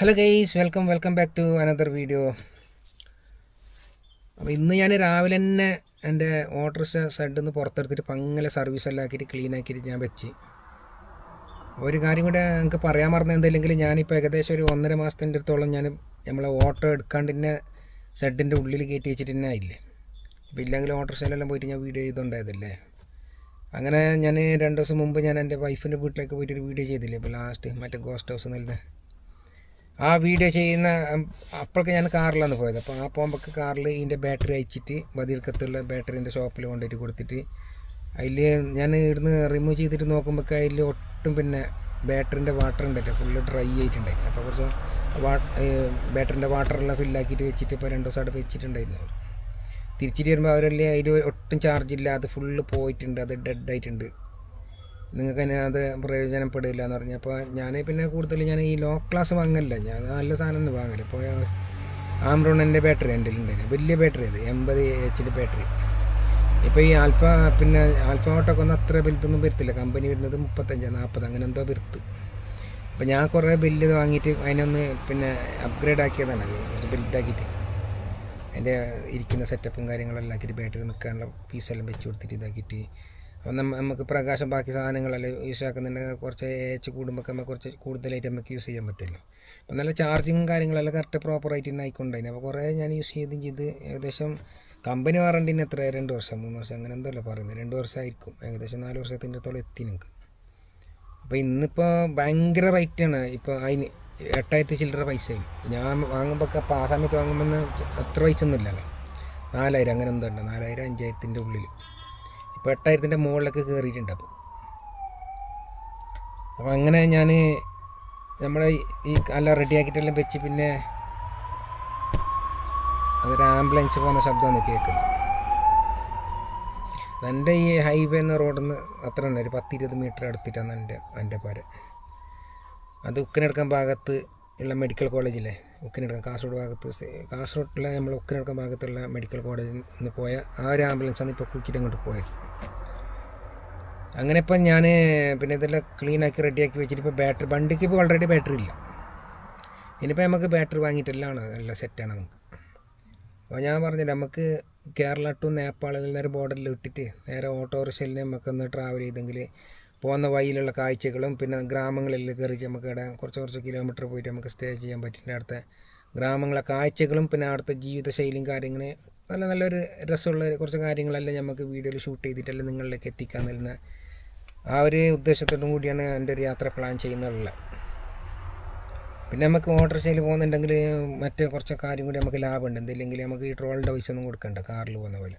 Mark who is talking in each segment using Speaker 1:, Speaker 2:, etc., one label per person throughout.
Speaker 1: Hello guys welcome welcome back to another video അപ്പോൾ ഇന്ന് ഞാൻ രാവിലെ തന്നെ എന്റെ ഓട്ടോറിക്ഷ സൈഡിൽ നിന്ന് പുറത്തെടുത്തിട്ട് പങ്ങനെ സർവീസ് എല്ലാം ആക്കിയിട്ട് ക്ലീൻ ആക്കിയിട്ട് ഞാൻ വെച്ച്. ഒരു കാര്യം കൂടെ നിങ്ങൾക്ക് പറയാൻ മറന്ന എന്തെങ്കിലും ഞാനിപ്പോൾ ഏകദേശം ഒരു ഒന്നര മാസത്തിന്റെ അടുത്തോളം ഞാൻ നമ്മളെ ഓട്ടോ എടുക്കാണ്ട് തന്നെ ഷെഡിന്റെ ഉള്ളിൽ കയറ്റി വെച്ചിട്ട് തന്നെ ആയില്ലേ? ഇപ്പോൾ ഇല്ലെങ്കിൽ ഓട്ടോറിക്ഷയിലെല്ലാം പോയിട്ട് ഞാൻ വീഡിയോ ചെയ്തുകൊണ്ടായതല്ലേ അങ്ങനെ ഞാൻ രണ്ട് ദിവസം മുമ്പ് ഞാൻ എന്റെ വൈഫിന്റെ വീട്ടിലേക്ക് പോയിട്ട് ഒരു വീഡിയോ ചെയ്തില്ലേ? ഇപ്പോൾ ലാസ്റ്റ് മറ്റേ ഗോസ്റ്റ് ഹൗസ് നൽകുന്ന ആ വീഡിയോ ചെയ്യുന്ന അപ്പോഴൊക്കെ ഞാൻ കാറിലാണ് പോയത്. അപ്പോൾ ആ പോകുമ്പോൾ കാറിൽ ഇതിന്റെ ബാറ്ററി അയച്ചിട്ട് ബദിൽക്കത്തുള്ള ബാറ്ററിന്റെ ഷോപ്പിൽ കൊണ്ടുപോയിട്ട് കൊടുത്തിട്ട് അതിൽ ഞാൻ ഇവിടുന്ന് റിമൂവ് ചെയ്തിട്ട് നോക്കുമ്പോൾ അതിൽ ഒട്ടും പിന്നെ ബാറ്ററിന്റെ വാട്ടർ ഉണ്ടല്ലോ ഫുള്ള് ഡ്രൈ ആയിട്ടുണ്ടായിരുന്നു. അപ്പോൾ കുറച്ച് വാ ബാറ്ററിന്റെ വാട്ടറെല്ലാം ഫില്ലാക്കിയിട്ട് വെച്ചിട്ട് ഇപ്പോൾ രണ്ട് ദിവസം അവിടെ വെച്ചിട്ടുണ്ടായിരുന്നു തിരിച്ചിട്ട് വരുമ്പോൾ അവരല്ലേ അതിൽ ഒട്ടും ചാർജ് ഇല്ല അത് ഫുള്ള് പോയിട്ടുണ്ട് അത് ഡെഡ് ആയിട്ടുണ്ട്. നിങ്ങൾക്ക് തന്നെ അത് പ്രയോജനപ്പെടില്ല എന്ന് പറഞ്ഞു. അപ്പോൾ ഞാൻ പിന്നെ കൂടുതൽ ഞാൻ ഈ ലോ ക്ലാസ് വാങ്ങല്ല ഞാൻ നല്ല സാധനം തന്നെ വാങ്ങൽ. ഇപ്പോൾ ആംറോണിന്റെ ബാറ്ററി എന്റെ ഉണ്ടായിരുന്നു വലിയ ബാറ്ററി അത്. എൺപത് എച്ചിന്റെ ബാറ്ററി ഇപ്പോൾ ഈ ആൽഫ പിന്നെ ആൽഫ ഓട്ടൊക്കെ ഒന്നും അത്ര വലുതൊന്നും വരുത്തില്ല. കമ്പനി വരുന്നത് മുപ്പത്തഞ്ച് നാൽപ്പത് അങ്ങനെ എന്തോ വരുത്ത്. അപ്പോൾ ഞാൻ കുറേ ബില്ല് വാങ്ങിയിട്ട് അതിനൊന്ന് പിന്നെ അപ്ഗ്രേഡ് ആക്കിയതാണ്. അത് കുറച്ച് ബിൽഡാക്കിയിട്ട് അതിന്റെ ഇരിക്കുന്ന സെറ്റപ്പും കാര്യങ്ങളെല്ലാം ആക്കിയിട്ട് ബാറ്ററി നിൽക്കാനുള്ള പീസെല്ലാം വെച്ച് കൊടുത്തിട്ട് ഇതാക്കിയിട്ട് നമുക്ക് പ്രകാശം ബാക്കി സാധനങ്ങളല്ലേ യൂസ് കുറച്ച് ഏച്ച് കൂടുമ്പോൾ നമുക്ക് കുറച്ച് കൂടുതലായിട്ട് നമുക്ക് യൂസ് ചെയ്യാൻ പറ്റുമല്ലോ അപ്പം നല്ല ചാർജിങ് കാര്യങ്ങളെല്ലാം കറക്റ്റ് പ്രോപ്പറായിട്ട് തന്നെ ആയിക്കൊണ്ടായിരുന്നു അപ്പോൾ കുറേ ഞാൻ യൂസ് ചെയ്തും ചെയ്ത് ഏകദേശം കമ്പനി വാറണ്ടിന് എത്ര രണ്ട് വർഷം മൂന്ന് വർഷം അങ്ങനെ എന്തല്ലോ പറയുന്നത്. രണ്ട് വർഷമായിരിക്കും. ഏകദേശം നാല് വർഷത്തിന്റെ അടുത്തോളം എത്തി നിങ്ങൾക്ക് അപ്പോൾ ഇന്നിപ്പോൾ ഭയങ്കര റേറ്റാണ് ഇപ്പോൾ അതിന് എട്ടായിരത്തി ചില്ലറ പൈസയായി ഞാൻ വാങ്ങുമ്പോൾ അപ്പോൾ ആ സമയത്ത് വാങ്ങുമ്പോൾ അത്ര പൈസ ഒന്നും ഇല്ലല്ലോ. നാലായിരം അങ്ങനെ എന്തോ ഉണ്ട്. നാലായിരം അഞ്ചായിരത്തിന്റെ ഉള്ളിൽ ഇപ്പോൾ എട്ടായിരത്തിന്റെ മുകളിലൊക്കെ കയറിയിട്ടുണ്ട് അപ്പോൾ അപ്പോൾ അങ്ങനെ ഞാൻ നമ്മളെ ഈ എല്ലാം റെഡിയാക്കിയിട്ടെല്ലാം വെച്ച് പിന്നെ അതൊരു ആംബുലൻസ് പോകുന്ന ശബ്ദമാണ് കേൾക്കുന്നത് എന്റെ ഈ ഹൈവേ എന്ന റോഡിൽ നിന്ന് അത്ര തന്നെ ഒരു പത്തിരുപത് മീറ്റർ അടുത്തിട്ടാണ് എന്റെ എന്റെ പര. അത് ഉക്കിനെടുക്കാൻ ഭാഗത്ത് ഉള്ള മെഡിക്കൽ കോളേജിലെ ഉക്കിനടക്കം കാസർഗോഡ് ഭാഗത്ത് കാസർഗോഡിലെ നമ്മൾ ഉക്കിനടക്കം ഭാഗത്തുള്ള മെഡിക്കൽ കോളേജിൽ നിന്ന് പോയ ആ ഒരു ആംബുലൻസാണ് ഇപ്പോൾ കുക്കിയിട്ട് അങ്ങോട്ട് പോയത് അങ്ങനെ ഇപ്പം ഞാൻ പിന്നെ ഇതെല്ലാം ക്ലീനാക്കി റെഡിയാക്കി വെച്ചിട്ട് ഇപ്പോൾ ബാറ്ററി വണ്ടിക്ക് ഇപ്പോൾ ഓൾറെഡി ബാറ്ററി ഇല്ല. ഇനിയിപ്പോൾ നമുക്ക് ബാറ്ററി വാങ്ങിയിട്ടെല്ലാം നല്ല സെറ്റാണ് നമുക്ക്. അപ്പോൾ ഞാൻ പറഞ്ഞില്ല നമുക്ക് കേരള ടു നേപ്പാളിൽ നേരെ ബോർഡറിൽ ഇട്ടിട്ട് നേരെ ഓട്ടോറിക്ഷയിൽ നമുക്കൊന്ന് ട്രാവൽ ചെയ്തെങ്കിൽ പോകുന്ന വഴിയിലുള്ള കാഴ്ചകളും പിന്നെ ഗ്രാമങ്ങളിൽ കയറി നമുക്ക് ഇവിടെ കുറച്ച് കുറച്ച് കിലോമീറ്റർ പോയിട്ട് നമുക്ക് സ്റ്റേ ചെയ്യാൻ പറ്റിയിട്ട് അടുത്ത ഗ്രാമങ്ങളെ കാഴ്ചകളും പിന്നെ അവിടുത്തെ ജീവിതശൈലിയും കാര്യങ്ങൾ നല്ല നല്ലൊരു രസമുള്ള കുറച്ച് കാര്യങ്ങളെല്ലാം നമുക്ക് വീഡിയോയിൽ ഷൂട്ട് ചെയ്തിട്ടല്ലേ നിങ്ങളിലേക്ക് എത്തിക്കാൻ നൽകുന്ന ആ ഒരു ഉദ്ദേശത്തോടും കൂടിയാണ് എന്റെ ഒരു യാത്ര പ്ലാൻ ചെയ്യുന്നുള്ളത്. പിന്നെ നമുക്ക് ഓട്ടോറിക്ഷയിൽ പോകുന്നുണ്ടെങ്കിൽ മറ്റേ കുറച്ച് കാര്യം കൂടി നമുക്ക് ലാഭമുണ്ട്. എന്തില്ലെങ്കിൽ നമുക്ക് ഈ ട്രോളിന്റെ പൈസ ഒന്നും കൊടുക്കണ്ട. കാറിൽ പോകുന്ന പോലെ.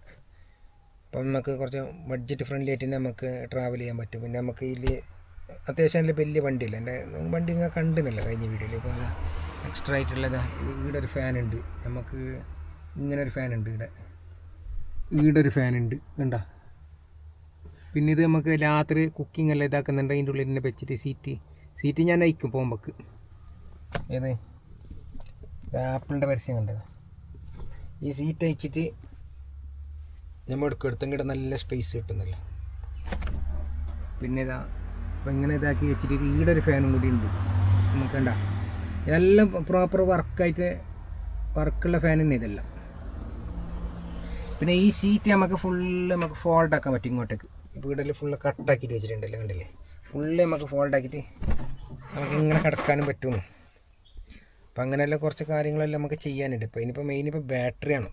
Speaker 1: അപ്പം നമുക്ക് കുറച്ച് ബഡ്ജറ്റ് ഫ്രണ്ട്ലി ആയിട്ട് തന്നെ നമുക്ക് ട്രാവൽ ചെയ്യാൻ പറ്റും. പിന്നെ നമുക്ക് ഇതിൽ അത്യാവശ്യം നല്ല വലിയ വണ്ടിയില്ല. എന്റെ വണ്ടി ഇങ്ങനെ കണ്ടിനല്ലോ കഴിഞ്ഞ വീഡിയോയിൽ ഇപ്പോൾ എക്സ്ട്രാ ആയിട്ടുള്ളതാ ഇവിടെ ഒരു ഫാൻ ഉണ്ട്. നമുക്ക് ഇങ്ങനെ ഒരു ഫാൻ ഉണ്ട് ഇവിടെ ഇവിടെ ഒരു ഫാൻ ഉണ്ട്. കണ്ട? പിന്നെ ഇത് നമുക്ക് രാത്രി കുക്കിംഗ് എല്ലാം ഇതാക്കുന്നുണ്ട്. അതിന്റെ ഉള്ളിൽ തന്നെ വെച്ചിട്ട് സീറ്റ് സീറ്റ് ഞാൻ അയക്കും പോകുമ്പോൾക്ക് ഏത്? ആപ്പിളിന്റെ പരസ്യം കണ്ടത്. ഈ സീറ്റ് അയച്ചിട്ട് നമ്മൾ എടുക്കും എടുത്തെങ്കിൽ നല്ല സ്പേസ് കിട്ടുന്നില്ല. പിന്നെ ഇതാ അപ്പം ഇങ്ങനെ ഇതാക്കി വെച്ചിട്ട് ഈടെ ഒരു ഫാനും കൂടി ഉണ്ട്. നമുക്ക് കണ്ട എല്ലാം പ്രോപ്പർ വർക്കായിട്ട് വർക്കുള്ള ഫാൻ തന്നെ ഇതെല്ലാം. പിന്നെ ഈ സീറ്റ് നമുക്ക് ഫുള്ള് നമുക്ക് ഫോൾഡ് ആക്കാൻ പറ്റും ഇങ്ങോട്ടേക്ക്. ഇവിടെ ഫുള്ള് കട്ടാക്കിയിട്ട് വെച്ചിട്ടുണ്ടല്ലോ കണ്ടില്ലേ? ഫുള്ള് നമുക്ക് ഫോൾഡ് ആക്കിയിട്ട് നമുക്ക് ഇങ്ങനെ കിടക്കാനും പറ്റും. അപ്പം അങ്ങനെയുള്ള കുറച്ച് കാര്യങ്ങളെല്ലാം നമുക്ക് ചെയ്യാനുണ്ട്. ഇപ്പോൾ ഇനിയിപ്പോൾ മെയിൻ ഇപ്പോൾ ബാറ്ററിയാണ്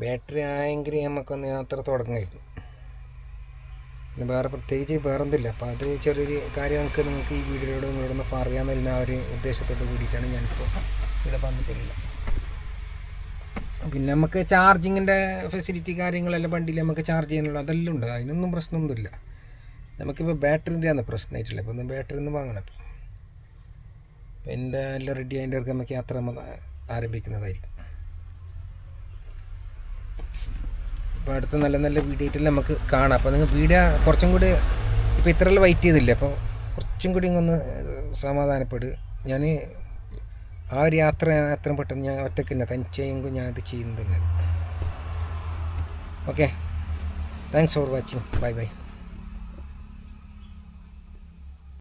Speaker 1: ബാറ്ററി ആയെങ്കിൽ നമുക്കൊന്ന് യാത്ര തുടങ്ങായിരുന്നു. പിന്നെ വേറെ പ്രത്യേകിച്ച് വേറെ ഒന്നുമില്ല അപ്പോൾ അത് ചെറിയൊരു കാര്യം നമുക്ക് നിങ്ങൾക്ക് ഈ വീഡിയോയിലൂടെ നിങ്ങളോടൊന്ന് പറയാമെന്ന ആ ഒരു ഉദ്ദേശത്തോട് കൂടിയിട്ടാണ് ഞാനിപ്പോൾ ഇവിടെ വന്നിട്ടുള്ളത്. പിന്നെ നമുക്ക് ചാർജിങ്ങിന്റെ ഫെസിലിറ്റി കാര്യങ്ങളെല്ലാം വണ്ടിയിൽ നമുക്ക് ചാർജ് ചെയ്യാനുള്ള അതെല്ലാം ഉണ്ട്. അതിനൊന്നും പ്രശ്നമൊന്നുമില്ല. നമുക്കിപ്പോൾ ബാറ്ററിന്റെയാണ് പ്രശ്നമായിട്ടുള്ളത്. അപ്പോൾ ഒന്ന് ബാറ്ററി ഒന്ന് വാങ്ങണം. അപ്പോൾ എന്റെ എല്ലാം റെഡി അതിന്റെ ഇറക്കം നമുക്ക് യാത്ര ആരംഭിക്കുന്നതായിരിക്കും. അപ്പോൾ അടുത്ത നല്ല നല്ല വീഡിയോ ആയിട്ടെല്ലാം നമുക്ക് കാണാം. അപ്പോൾ നിങ്ങൾ വീഡിയോ കുറച്ചും കൂടി ഇപ്പോൾ ഇത്രയല്ല വെയിറ്റ് ചെയ്തില്ല? അപ്പോൾ കുറച്ചും കൂടി ഒന്ന് സമാധാനപ്പെട്. ഞാൻ ആ ഒരു യാത്ര എത്രയും പെട്ടെന്ന് ഞാൻ ഒറ്റയ്ക്ക് തന്നെ തനിച്ചെങ്കിൽ ഞാൻ ഇത് ചെയ്യുന്നത് തന്നെ. Okay thanks for watching bye bye